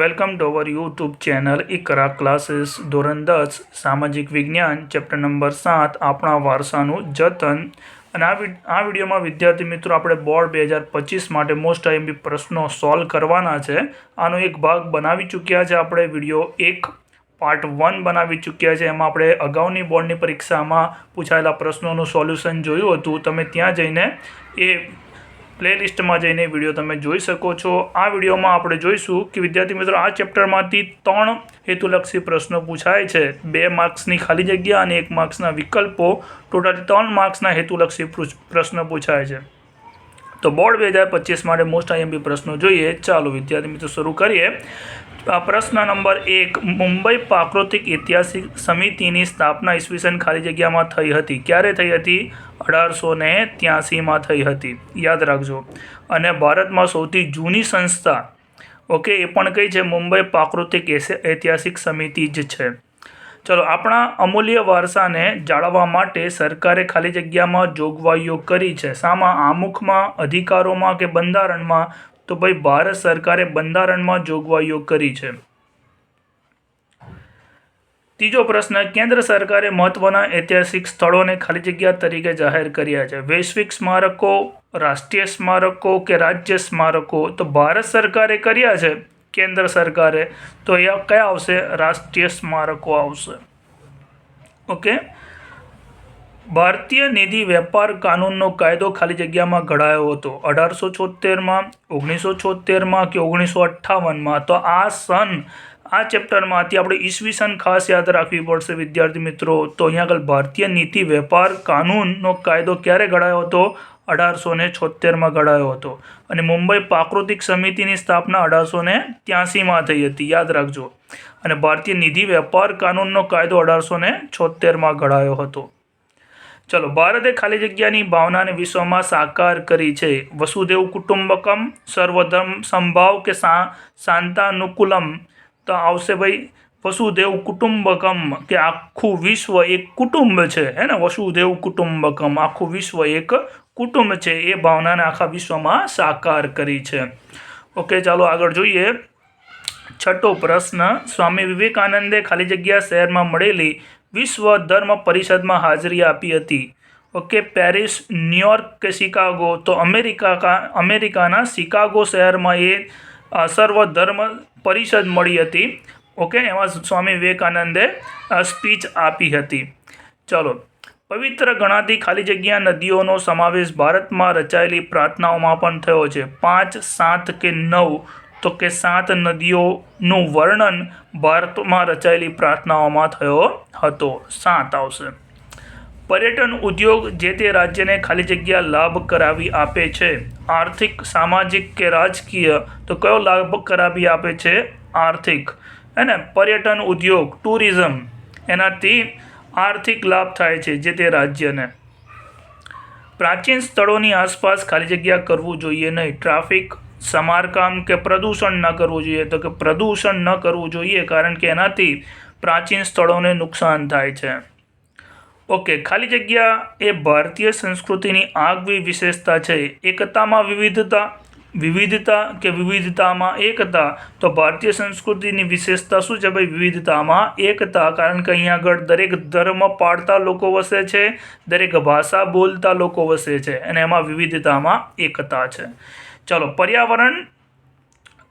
Welcome to our YouTube channel Iqra classes ધોરણ દસ, સામાજિક વિજ્ઞાન ચેપ્ટર નંબર સાત, આપણા વારસાનું જતન. અને આ આ વિડીયોમાં વિદ્યાર્થી મિત્રો આપણે બોર્ડ બે હજાર પચીસ માટે મોસ્ટ આઈએમપી પ્રશ્નો સોલ્વ કરવાના છે. આનો એક ભાગ બનાવી ચૂક્યા છે આપણે, વીડિયો એક. પાર્ટ વન બનાવી ચૂક્યા છે. એમાં આપણે અગાઉની બોર્ડની પરીક્ષામાં પૂછાયેલા પ્રશ્નોનું સોલ્યુશન જોયું હતું. તમે ત્યાં જઈને એ પ્લેલિસ્ટમાં જઈને વીડિયો તમે જોઈ શકો છો. આ વિડીયોમાં આપણે જોઈશું કે વિદ્યાર્થી મિત્રો, આ ચેપ્ટરમાંથી ત્રણ હેતુલક્ષી પ્રશ્નો પૂછાય છે. બે માર્ક્સની ખાલી જગ્યા અને એક માર્ક્સના વિકલ્પો. ટોટલ ત્રણ માર્ક્સના હેતુલક્ષી પ્રશ્નો પૂછાય છે. તો બોર્ડ બે હજાર પચીસ માટે મોસ્ટ આઈએમપી પ્રશ્નો જોઈએ. ચાલો વિદ્યાર્થી મિત્રો, શરૂ કરીએ. પ્રશ્ન નંબર એક, મુંબઈ પ્રાકૃતિક ઐતિહાસિક સમિતિની સ્થાપના ઈસવીસન ખાલી જગ્યામાં થઈ હતી. ક્યારે થઈ હતી? અઢારસો ને ત્યાસીમાં થઈ હતી. યાદ રાખજો. અને ભારતમાં સૌથી જૂની સંસ્થા, ઓકે, એ પણ કઈ છે? મુંબઈ પ્રાકૃતિક ઐતિહાસિક સમિતિ જ છે. ચલો, આપણા અમૂલ્ય વારસાને જાળવવા માટે સરકારે ખાલી જગ્યામાં જોગવાઈઓ કરી છે. સામાં આમુખમાં, અધિકારોમાં કે બંધારણમાં તો ભાઈ ભારત સરકારે બંધારણમાં જોગવાઈઓ કરી છે. ત્રીજો પ્રશ્ન, કેન્દ્ર સરકારે મહત્વના ઐતિહાસિક સ્થળોને ખાલી જગ્યા તરીકે જાહેર કર્યા છે. વૈશ્વિક સ્મારકો, રાષ્ટ્રીય સ્મારકો કે રાજ્ય સ્મારકો તો ભારત સરકારે કર્યા છે, કેન્દ્ર સરકારે. તો એ કયા આવશે? રાષ્ટ્રીય સ્મારકો આવશે. ઓકે? ભારતીય નિધિ વેપાર કાનૂનનો કાયદો ખાલી જગ્યામાં ઘડાયો હતો. અઢારસો છોતેરમાં ઓગણીસો છોતેરમાં કે ઓગણીસો અઠ્ઠાવનમાં? તો આ સન, આ ચેપ્ટરમાંથી આપણે ઈસવીસન ખાસ યાદ રાખવી પડશે, વિદ્યાર્થી મિત્રો. તો અહીંયા આગળ ભારતીય નીતિ વેપાર કાનૂનનો કાયદો ક્યારે ઘડાયો હતો? અઢારસો ને છોતેરમાં ઘડાયો હતો. અને મુંબઈ પ્રાકૃતિક સમિતિની સ્થાપના અઢારસો ને ત્યાસીમાં થઈ હતી. યાદ રાખજો. અને ભારતીય નિધિ વેપાર કાનૂનનો કાયદો અઢારસો ને છોતેરમાં ઘડાયો હતો. ચલો, ભારતે ખાલી જગ્યાની ભાવનાને વિશ્વમાં સાકાર કરી છે. વસુદેવ કુટુંબકમ સર્વધર્મ સંભાવ કે સા, શાંતાનુકૂલમ? તો આવશે ભાઈ, વસુદેવ કુટુંબકમ કે આખું વિશ્વ એક કુટુંબ છે, હે ને? વસુદેવ કુટુંબકમ, આખું વિશ્વ એક કુટુંબ છે, એ ભાવનાને આખા વિશ્વમાં સાકાર કરી છે. ઓકે, ચાલો આગળ જોઈએ. છઠ્ઠો પ્રશ્ન, સ્વામી વિવેકાનંદે ખાલી જગ્યા શહેરમાં મળેલી વિશ્વ ધર્મ પરિષદમાં હાજરી આપી હતી. ઓકે, પેરિસ, ન્યુયોર્ક કે શિકાગો? તો અમેરિકા અમેરિકાના શિકાગો શહેરમાં એ સર્વ ધર્મ પરિષદ મળી હતી. ઓકે, એમાં સ્વામી વિવેકાનંદે સ્પીચ આપી હતી. ચલો, પવિત્ર ગણાતી ખાલી જગ્યા નદીઓનો સમાવેશ ભારતમાં રચાયેલી પ્રાર્થનાઓમાં પણ થયો છે. પાંચ, સાત કે નવ તો કે સાત નદીઓનું વર્ણન ભારતમાં રચાયેલી પ્રાર્થનાઓમાં થયો હતો. સાત આવશે. પર્યટન ઉદ્યોગ જે તે રાજ્યને ખાલી જગ્યા લાભ કરાવી આપે છે. આર્થિક, સામાજિક કે રાજકીય તો કયો લાભ કરાવી આપે છે? આર્થિક. હે પર્યટન ઉદ્યોગ, ટુરિઝમ, એનાથી આર્થિક લાભ થાય છે જે તે રાજ્યને. પ્રાચીન સ્થળોની આસપાસ ખાલી જગ્યા કરવું જોઈએ નહીં. ટ્રાફિક સમારકામ કે પ્રદૂષણ ન કરવું જોઈએ. તો કે પ્રદૂષણ ન કરવું જોઈએ કારણ કે એનાથી પ્રાચીન સ્થળોને નુકસાન થાય છે. ઓકે, ખાલી જગ્યા એ ભારતીય સંસ્કૃતિની આગવી વિશેષતા છે. એકતામાં વિવિધતા વિવિધતા કે વિવિધતામાં એકતા? તો ભારતીય સંસ્કૃતિની વિશેષતા શું છે ભાઈ? વિવિધતામાં એકતા. કારણ કે અહીંયા આગળ દરેક ધર્મ પાળતા લોકો વસે છે, દરેક ભાષા બોલતા લોકો વસે છે અને એમાં વિવિધતામાં એકતા છે. ચલો, પર્યાવરણ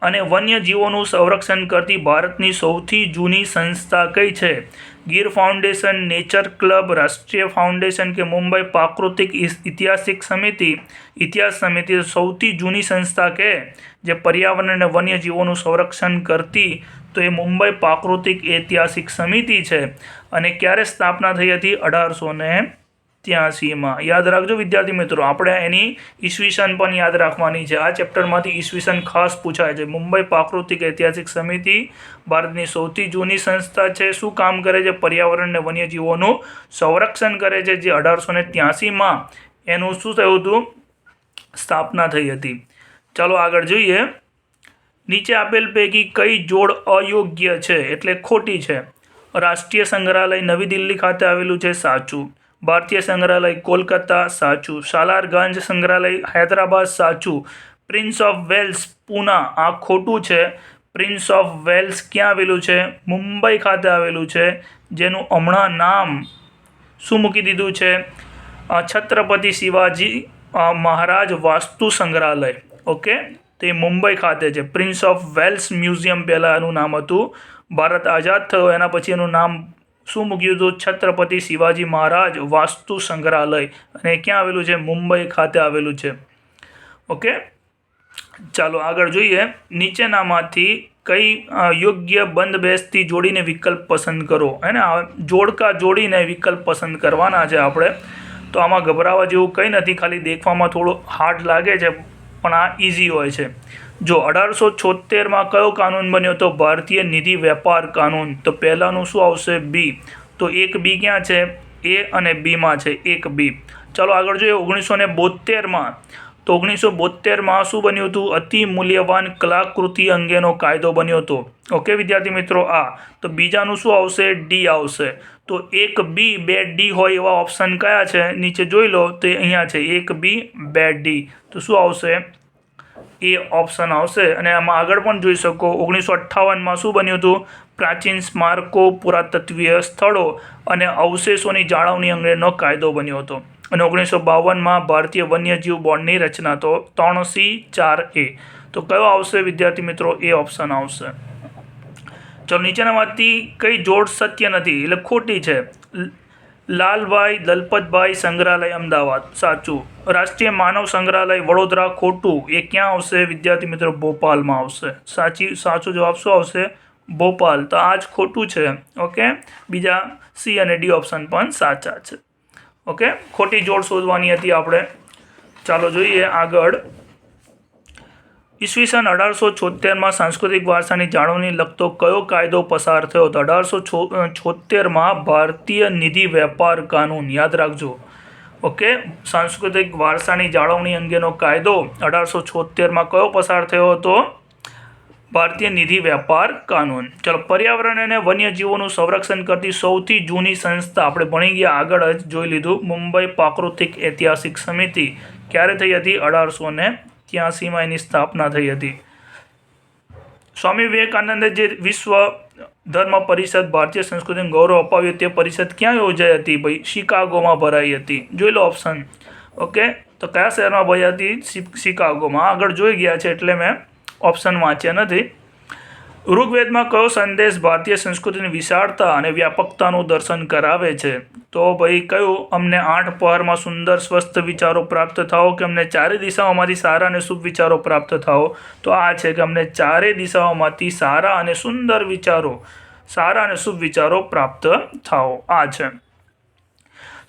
અને વન્યજીવોનું સંરક્ષણ કરતી ભારતની સૌથી જૂની સંસ્થા કઈ છે? ગીર ફાઉન્ડેશન, નેચર ક્લબ, રાષ્ટ્રીય ફાઉન્ડેશન કે મુંબઈ પ્રાકૃતિક ઇતિહાસિક સમિતિ? ઇતિહાસ સમિતિ સૌથી જૂની સંસ્થા કે જે પર્યાવરણ અને વન્યજીવોનું સંરક્ષણ કરતી, તો એ મુંબઈ પ્રાકૃતિક ઐતિહાસિક સમિતિ છે. અને ક્યારે સ્થાપના થઈ હતી? અઢારસો ને ત્યાસીમાં. યાદ રાખજો વિદ્યાર્થી મિત્રો, આપણે એની ઈસવીસન પણ યાદ રાખવાની છે. આ ચેપ્ટરમાંથી ઈસવીસન ખાસ પૂછાય છે. મુંબઈ પ્રાકૃતિક ઐતિહાસિક સમિતિ ભારતની સૌથી જૂની સંસ્થા છે. શું કામ કરે છે? પર્યાવરણ અને વન્યજીવોનું સંરક્ષણ કરે છે, જે અઢારસો ને ત્યાસીમાં એનું શું થયું હતું? સ્થાપના થઈ હતી. ચાલો આગળ જોઈએ. નીચે આપેલ પૈકી કઈ જોડ અયોગ્ય છે? એટલે ખોટી છે. રાષ્ટ્રીય સંગ્રહાલય નવી દિલ્હી ખાતે આવેલું છે સાચું. ભારતીય સંગ્રહાલય કોલકાતા, સાચું. સાલારગંજ સંગ્રહાલય હૈદરાબાદ, સાચું. પ્રિન્સ ઓફ વેલ્સ પૂના, આ ખોટું છે. પ્રિન્સ ઓફ વેલ્સ ક્યાં આવેલું છે? મુંબઈ ખાતે આવેલું છે, જેનું હમણાં નામ શું મૂકી દીધું છે? છત્રપતિ શિવાજી મહારાજ વાસ્તુ સંગ્રહાલય. ઓકે? તે મુંબઈ ખાતે છે. પ્રિન્સ ઓફ વેલ્સ મ્યુઝિયમ પહેલાં એનું નામ હતું. ભારત આઝાદ થયો, એના પછી એનું નામ શું મૂક્યું હતું છત્રપતિ શિવાજી મહારાજ વાસ્તુ સંગ્રહાલય અને ક્યાં આવેલું છે? મુંબઈ ખાતે આવેલું છે. ઓકે? ચાલો આગળ જોઈએ. નીચેનામાંથી કઈ યોગ્ય બંધ બેસતી જોડીને વિકલ્પ પસંદ કરો? હે ને? જોડકા જોડીને વિકલ્પ પસંદ કરવાના છે આપણે. તો આમાં ગભરાવા જેવું કંઈ નથી, ખાલી દેખવામાં થોડું હાર્ડ લાગે છે, પણ આ ઇઝી હોય છે. જો અઢારસો છોતેરમાં કયો કાનૂન બન્યો તો ભારતીય નિધિ વેપાર કાનૂન? તો પહેલાંનું શું આવશે? બી. તો એક બી ક્યાં છે? એ અને બીમાં છે, એક બી. ચાલો આગળ જોઈએ ઓગણીસો ને બોતેરમાં તો ઓગણીસો બોતેરમાં શું બન્યું હતું? અતિ મૂલ્યવાન કલાકૃતિ અંગેનો કાયદો બન્યો હતો. ઓકે, વિદ્યાર્થી મિત્રો, આ. તો બીજાનું શું આવશે? ડી આવશે. તો એક બી, બે ડી હોય એવા ઓપ્શન કયા છે? નીચે જોઈ લો, તો અહીંયા છે, એક બી, બે ડી. તો શું આવશે? એ ઓપ્શન આવશે. અને આમાં આગળ પણ જોઈ શકો, ઓગણીસો અઠ્ઠાવનમાં શું બન્યું હતું? પ્રાચીન સ્મારકો, પુરાતત્વીય સ્થળો અને અવશેષોની જાળવણી અંગેનો કાયદો બન્યો હતો. અને ઓગણીસો બાવનમાં ભારતીય વન્યજીવ બોર્ડની રચના તો ત્રણ સી ચાર એ. તો કયો આવશે વિદ્યાર્થી મિત્રો? એ ઓપ્શન આવશે. ચલો નીચેનામાંથી કઈ જોડ સત્ય નથી, એટલે ખોટી છે. લાલભાઈ દલપતભાઈ સંગ્રહાલય અમદાવાદ. સાચું. રાષ્ટ્રીય માનવ સંગ્રહાલય વડોદરા ખોટું. એ ક્યાં આવશે? વિદ્યાર્થી મિત્રો, ભોપાલમાં આવશે. સાચી, સાચો જવાબ શું આવશે? ભોપાલ. તો આ જ ખોટું છે. ઓકે? બીજા સી અને ડી ઓપ્શન પણ સાચા છે. ઓકે? ખોટી જોડ શોધવાની હતી આપણે. ચાલો જોઈએ આગળ. ઈસવીસન અઢારસો છોતેરમાં સાંસ્કૃતિક વારસાની જાળવણી લગતો કયો કાયદો પસાર થયો તો અઢારસો છોતેરમાં ભારતીય નિધિ વેપાર કાનૂન, યાદ રાખજો. ઓકે? સાંસ્કૃતિક વારસાની જાળવણી અંગેનો કાયદો અઢારસો છોતેરમાં કયો પસાર થયો હતો? ભારતીય નિધિ વેપાર કાનૂન. ચલો, પર્યાવરણ અને વન્યજીવોનું સંરક્ષણ કરતી સૌથી જૂની સંસ્થા આપણે ભણી ગયા, આગળ જ જોઈ લીધું, મુંબઈ પ્રાકૃતિક ઐતિહાસિક સમિતિ. ક્યારે થઈ હતી? અઢારસો ને ત્યાસીમાં એની સ્થાપના થઈ હતી. સ્વામી વિવેકાનંદે જે વિશ્વ ધર્મ પરિષદ, ભારતીય સંસ્કૃતિનું ગૌરવ અપાવ્યું, તે પરિષદ ક્યાં યોજાઈ હતી? ભાઈ, શિકાગોમાં ભરાઈ હતી. જોઈ લો ઓપ્શન ઓકે તો કયા શહેરમાં ભરાઈ હતી? શિકાગોમાં. આગળ જોઈ ગયા છે એટલે મેં ઓપ્શન વાંચ્યા નથી. ઋગ્વેદમાં કયો સંદેશ ભારતીય સંસ્કૃતિની વિશાળતા અને વ્યાપકતાનું દર્શન કરાવે છે? તો ભાઈ, કયું? અમને આઠ પહરમાં સુંદર, સ્વસ્થ વિચારો પ્રાપ્ત થાઓ કે અમને ચારે દિશાઓમાંથી સારા અને શુભ વિચારો પ્રાપ્ત થાઓ? તો આ છે કે અમને ચારે દિશાઓમાંથી સારા અને સુંદર વિચારો, સારા અને શુભ વિચારો પ્રાપ્ત થાઓ. આ છે.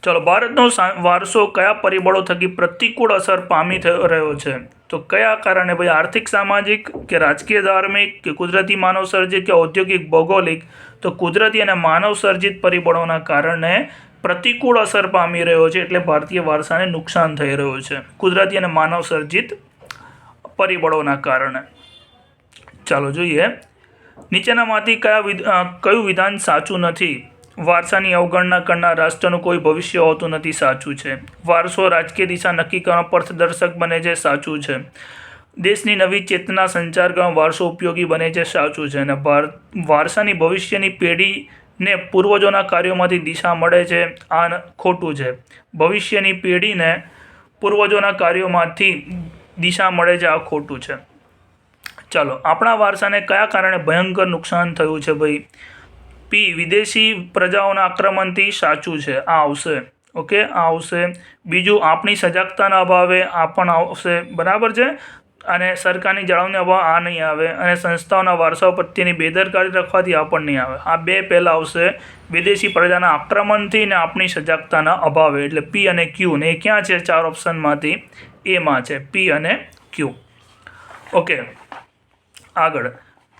ચલો, ભારતનો વારસો કયા પરિબળો થકી પ્રતિકૂળ અસર પામી રહ્યો છે? તો કયા કારણે? ભાઈ, આર્થિક, સામાજિક કે રાજકીય, ધાર્મિક કે કુદરતી માનવ સર્જિત કે ઔદ્યોગિક, ભૌગોલિક? તો કુદરતી અને માનવ સર્જિત પરિબળોના કારણે પ્રતિકૂળ અસર પામી રહ્યો છે એટલે ભારતીય વારસાને નુકસાન થઈ રહ્યું છે. કુદરતી અને માનવ સર્જિત પરિબળોના કારણે. ચાલો જોઈએ. નીચેનામાંથી કયા કયું વિધાન સાચું નથી? વારસાની અવગણના કરનાર રાષ્ટ્રનું કોઈ ભવિષ્ય હોતું નથી સાચું છે. વારસો રાજકીય દિશા નક્કી કરવા પથદર્શક બને છે, સાચું છે. દેશની નવી ચેતના સંચાર કરવા વારસો ઉપયોગી બને છે, સાચું છે. અને ભાર, વારસાની ભવિષ્યની પેઢીને પૂર્વજોના કાર્યોમાંથી દિશા મળે છે, આ ખોટું છે. ભવિષ્યની પેઢીને પૂર્વજોના કાર્યોમાંથી દિશા મળે છે, આ ખોટું છે. ચાલો, આપણા વારસાને કયા કારણે ભયંકર નુકસાન થયું છે ભાઈ? પી, વિદેશી પ્રજાઓના આક્રમણથી સાચું છે. આ આવશે. ઓકે, આ આવશે. બીજું, આપણી સજાગતાના અભાવે આ પણ આવશે. બરાબર છે? અને સરકારની જાળવણી અભાવ આ નહીં આવે. અને સંસ્થાઓના વારસાઓ પ્રત્યેની બેદરકારી રાખવાથી આ પણ નહીં આવે. આ બે પહેલાં આવશે. વિદેશી પ્રજાના આક્રમણથી ને આપણી સજાગતાના અભાવે. એટલે પી અને ક્યુ. ને એ ક્યાં છે? ચાર ઓપ્શનમાંથી. એમાં છે. પી અને ક્યુ. ઓકે, આગળ.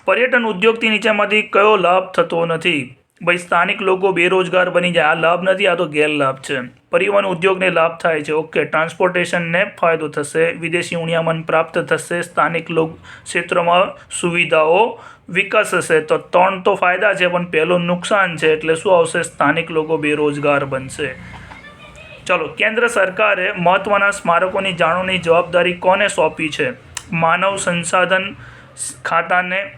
પર્યટન ઉદ્યોગથી નીચેમાંથી કયો લાભ થતો નથી? ભાઈ, સ્થાનિક લોકો બેરોજગાર બની જાય. આ લાભ નથી, આ તો ગેરલાભ છે. પરિવહન ઉદ્યોગને લાભ થાય છે. ઓકે, ટ્રાન્સપોર્ટેશનને ફાયદો થશે. વિદેશી ઉણિયામન પ્રાપ્ત થશે. સ્થાનિક લોક ક્ષેત્રોમાં સુવિધાઓ વિકસશે. તો ત્રણ તો ફાયદા છે, પણ પહેલું નુકસાન છે. એટલે શું આવશે? સ્થાનિક લોકો બેરોજગાર બનશે. ચલો, કેન્દ્ર સરકારે મહત્ત્વના સ્મારકોની જાળવણી જવાબદારી કોને સોંપી છે? માનવ સંસાધન ખાતાને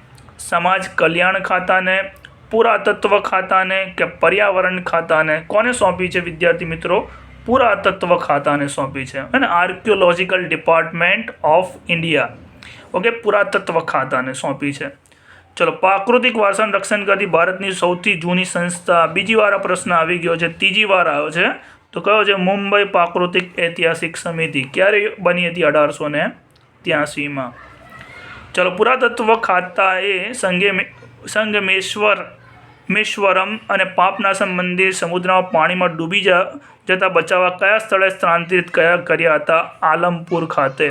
સમાજ કલ્યાણ ખાતાને, પુરાતત્વ ખાતાને કે પર્યાવરણ ખાતાને કોને સોંપી છે? વિદ્યાર્થી મિત્રો, પુરાતત્વ ખાતાને સોંપી છે અને archaeological department of India, okay, પુરાતત્વ ખાતાને સોંપી છે. ચલો, પ્રાકૃતિક વારસાનું રક્ષણ કરતી ભારતની સૌથી જૂની સંસ્થા, બીજી વાર પ્રશ્ન આવી ગયો છે, ત્રીજી વાર આવ્યો છે. તો કયો છે? મુંબઈ પ્રાકૃતિક ઐતિહાસિક સમિતિ. ક્યારે બની હતી? અઢારસો ને ત્યાસીમાં ચલો પુરાતત્વ ખાતાએ સંગે સંગમેશ્વર મેશ્વરમ અને પાપનાસમ મંદિર સમુદ્રમાં પાણીમાં ડૂબી જતા બચાવવા કયા સ્થળે સ્થળાંતરિત કયા કર્યા હતા આલમપુર ખાતે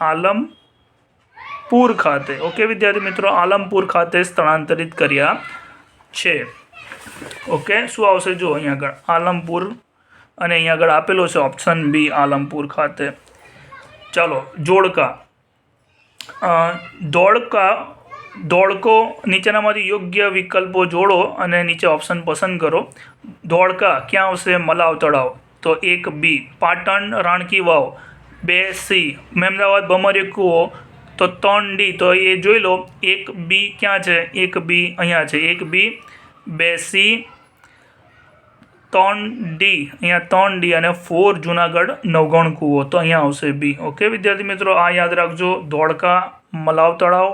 આલમપુર ખાતે ઓકે વિદ્યાર્થી મિત્રો આલમપુર ખાતે સ્થળાંતરિત કર્યા છે ઓકે શું આવશે જો અહીંયા આગળ આલમપુર અને અહીંયા આગળ આપેલો છે ઓપ્શન બી આલમપુર ખાતે ચાલો જોડકા અ, દોડકો નીચેનામાંથી યોગ્ય વિકલ્પો જોડો અને નીચે ઓપ્શન પસંદ કરો. ધોળકા ક્યાં આવશે? મલાવ તળાવ. તો એક બી પાટણ રાણકી વાવ. બે સી મહેમદાવાદ ભમરી કૂવો. તો ત્રણ ડી તો એ જોઈ લો. એક બી ક્યાં છે? એક બી અહીંયા છે. એક બી બે સી ત્રણ ડી અહીંયા ત્રણ ડી અને ફોર જુનાગઢ નવગણ કૂવો તો અહીંયા આવશે બી ઓકે વિદ્યાર્થી મિત્રો, આ યાદ રાખજો. ધોળકા, મલાવ તળાવ,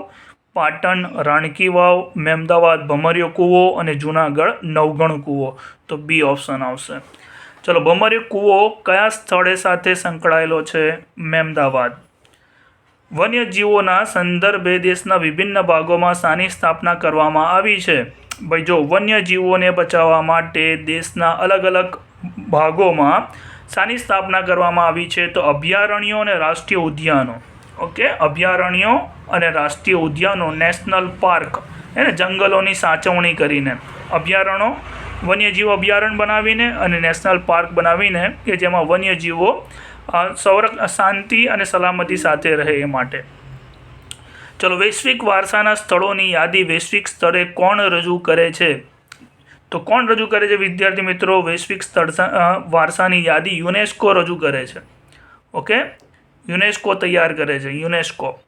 પાટણ, રાણકી વાવ મહેમદાવાદ ભમરિયો કૂવો અને જુનાગઢ નવગણ કૂવો તો બી ઓપ્શન આવશે. ચલો, ભમરિયો કૂવો કયા સ્થળે સાથે સંકળાયેલો છે? મહેમદાવાદ વન્યજીવોના સંદર્ભે દેશના વિભિન્ન ભાગોમાં શાની સ્થાપના કરવામાં આવી છે. ભાઈ, જો વન્યજીવોને બચાવવા માટે દેશના અલગ અલગ ભાગોમાં શાની સ્થાપના કરવામાં આવી છે, તો અભયારણ્યો અને રાષ્ટ્રીય ઉદ્યાનો. ઓકે? અભયારણ્યો અને રાષ્ટ્રીય ઉદ્યાનો, નેશનલ પાર્ક. એને જંગલોની સાચવણી કરીને. અભયારણ્યો વન્યજીવ અભયારણ્ય બનાવીને અને નેશનલ પાર્ક બનાવીને કે જેમાં વન્યજીવો સંરક્ષ શાંતિ અને સલામતી સાથે રહે એ માટે. ચલો, વૈશ્વિક વારસાના સ્થળોની યાદી વૈશ્વિક સ્તરે કોણ રજૂ કરે છે? તો કોણ રજૂ કરે છે? વિદ્યાર્થી મિત્રો, વૈશ્વિક સ્થળ વારસાની યાદી યુનેસ્કો રજૂ કરે છે. ઓકે? યુનેસ્કો તૈયાર કરે છે, યુનેસ્કો.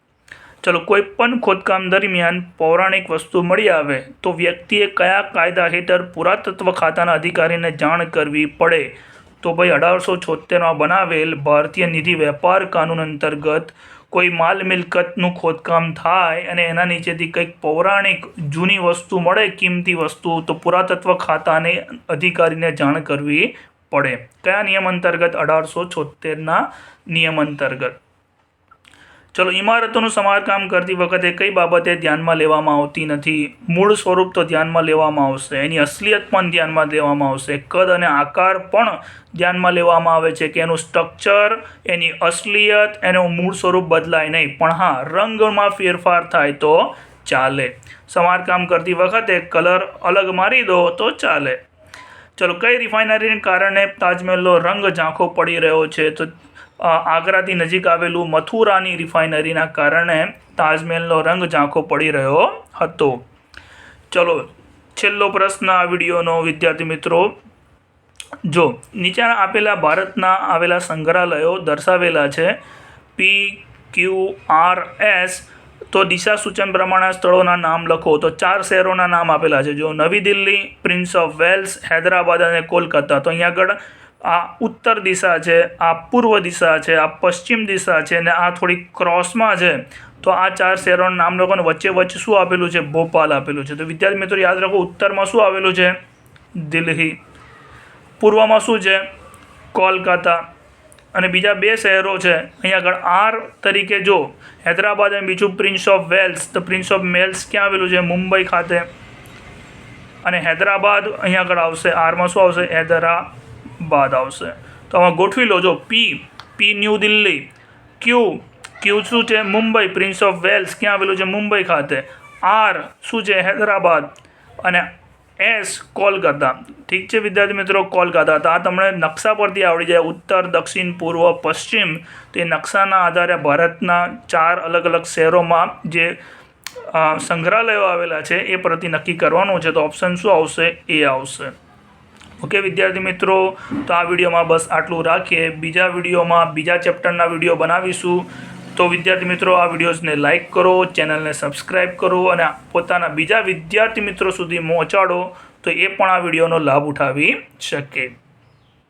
ચલો, કોઈ પણ ખોદકામ દરમિયાન પૌરાણિક વસ્તુ મળી આવે, તો વ્યક્તિએ કયા કાયદા હેઠળ પુરાતત્વ ખાતાના અધિકારીને જાણ કરવી પડે? તો ભાઈ, અઢારસો છોતેરમાં બનાવેલ ભારતીય નિધિ વેપાર કાનૂન અંતર્ગત કોઈ માલ મિલકતનું ખોદકામ થાય અને એના નીચેથી કંઈક પૌરાણિક જૂની વસ્તુ મળે, કિંમતી વસ્તુ, તો પુરાતત્વ ખાતાને અધિકારીને જાણ કરવી પડે. કયા નિયમ અંતર્ગત? અઢારસો છોતેરના નિયમ અંતર્ગત. ચલો, ઇમારતોનું સમારકામ કરતી વખતે કઈ બાબતે ધ્યાનમાં લેવામાં આવતી નથી? મૂળ સ્વરૂપ તો ધ્યાનમાં લેવામાં આવશે. એની અસલિયત પણ ધ્યાનમાં લેવામાં આવશે. કદ અને આકાર પણ ધ્યાનમાં લેવામાં આવે છે કે એનું સ્ટ્રક્ચર એની અસલિયત, એનું મૂળ સ્વરૂપ બદલાય નહીં. પણ હા, રંગમાં ફેરફાર થાય તો ચાલે. સમારકામ કરતી વખતે કલર અલગ મારી દો તો ચાલે. ચલો, કઈ રિફાઇનરીને કારણે તાજમહેલનો રંગ ઝાંખો પડી રહ્યો છે? તો આગ્રાથી નજીક આવેલું મથુરાની રિફાઇનરીના કારણે તાજમહેલનો રંગ ઝાંખો પડી રહ્યો હતો. ચલો, છેલ્લો પ્રશ્ન આ વિડીયોનો, વિદ્યાર્થી મિત્રો. જો, નીચેના આપેલા ભારતના આવેલા સંગ્રહાલયો દર્શાવેલા છે, પી ક્યુ આર એસ, તો દિશા સૂચન પ્રમાણે સ્થળોના નામ લખો. તો ચાર શહેરોના નામ આપેલા છે. જો, નવી Delhi, Prince of Wales, Hyderabad અને કોલકાતા. તો અહીંયા આગળ આ ઉત્તર દિશા છે, આ પૂર્વ દિશા છે, આ પશ્ચિમ દિશા છે અને આ થોડી ક્રોસમાં છે, તો આ ચાર શહેરોના નામ લોકોને વચ્ચે વચ્ચે શું આપેલું છે? ભોપાલ આપેલું છે. તો વિદ્યાર્થી મિત્રો યાદ રાખો, ઉત્તરમાં શું આવેલું છે? દિલ્હી. પૂર્વમાં શું છે? કોલકાતા. અને બીજા બે શહેરો છે. અહીંયા આગળ આર તરીકે જો, હૈદરાબાદ અને બીજું પ્રિન્સ ઓફ વેલ્સ તો પ્રિન્સ ઓફ મેલ્સ ક્યાં આવેલું છે? મુંબઈ ખાતે. અને હૈદરાબાદ અહીંયા આગળ આવશે. આરમાં શું આવશે? હૈદરાબાદ આવશે. તો આમાં ગોઠવી લો જો P P new Delhi Q Q શું છે? મુંબઈ પ્રિન્સ ઓફ વેલ્સ ક્યાં આવેલું છે? મુંબઈ ખાતે. આર શું છે? હૈદરાબાદ. અને એસ કોલકાતા. ઠીક છે વિદ્યાર્થી મિત્રો, કોલકાતા. તો આ તમને નકશા પરથી આવડી જાય. ઉત્તર, દક્ષિણ, પૂર્વ, પશ્ચિમ. તો નકશાના આધારે ભારતના ચાર અલગ અલગ શહેરોમાં જે સંગ્રહાલયો આવેલા છે, એ પરથી નક્કી કરવાનું છે. તો ઓપ્શન શું આવશે? એ આવશે. ઓકે, વિદ્યાર્થી મિત્રો, તો આ વિડીયોમાં બસ આટલું રાખીએ. બીજા વિડીયોમાં, બીજા ચેપ્ટરના વીડિયો બનાવીશું. તો વિદ્યાર્થી મિત્રો, આ વિડીયોઝને લાઇક કરો, ચેનલને સબસ્ક્રાઇબ કરો અને પોતાના બીજા વિદ્યાર્થી મિત્રો સુધી પહોંચાડો તો એ પણ આ વિડીયોનો લાભ ઉઠાવી શકે.